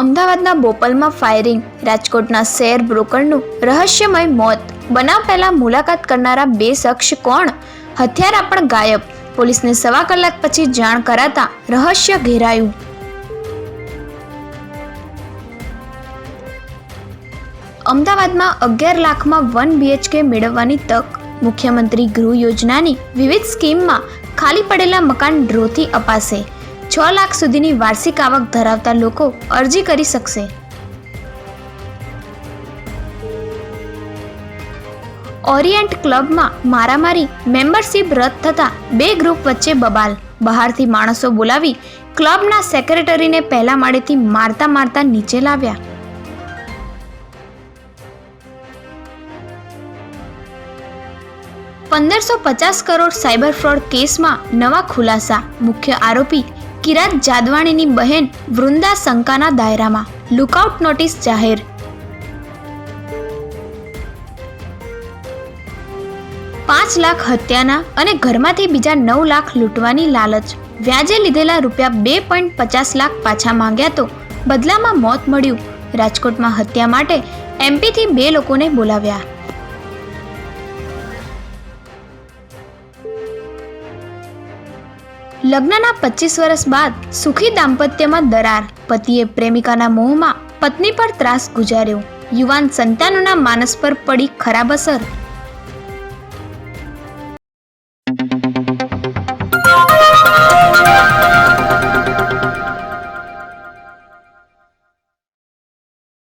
અમદાવાદના બોપલમાં ફાયરિંગ, રાજકોટના શેર બ્રોકરનું રહસ્યમય મોત. બનાવ પહેલા મુલાકાત કરનારા બે શખ્સ કોણ? હથિયારા પણ ગાયબ. પોલીસને સવા કલાક પછી જાણ કરાતા રહસ્ય ઘેરાયું. અમદાવાદમાં અગિયાર લાખમાં વન બીએચકે મેળવવાની તક. મુખ્યમંત્રી ગૃહ યોજનાની વિવિધ સ્કીમમાં ખાલી પડેલા મકાન ડ્રોથી અપાશે. છ લાખ સુધીની વાર્ષિક આવક ધરાવતા લોકો અરજી કરી શકશે. ઓરિએન્ટ ક્લબમાં મારામારી, મેમ્બરશિપ રદ થતાં બે ગ્રુપ વચ્ચે બબાલ. બહારથી માણસો બોલાવી ક્લબના સેક્રેટરીને પહેલા માળેથી મારતા મારતા નીચે લાવ્યા. પંદરસો પચાસ કરોડ સાયબર ફ્રોડ કેસમાં નવા ખુલાસા. મુખ્ય આરોપી કિરાત જાદવાણીની બહેન વૃંદા શંકાના દાયરામાં. લુકઆઉટ નોટિસ જાહેર. પાંચ લાખ હત્યાના અને ઘરમાંથી બીજા નવ લાખ લૂંટવાની લાલચ. વ્યાજે લીધેલા રૂપિયા બે પોઈન્ટ પચાસ લાખ પાછા માંગ્યા તો બદલામાં મોત મળ્યું. રાજકોટમાં હત્યા માટે એમપીથી બે લોકોને બોલાવ્યા. લગ્નના પચીસ વર્ષ બાદ સુખી દાંપત્યમાં દરાર. પતિએ પ્રેમિકાના મોહમાં પત્ની પર ત્રાસ ગુજાર્યો. યુવાન સંતાનોના માનસ પર પડી ખરાબ અસર.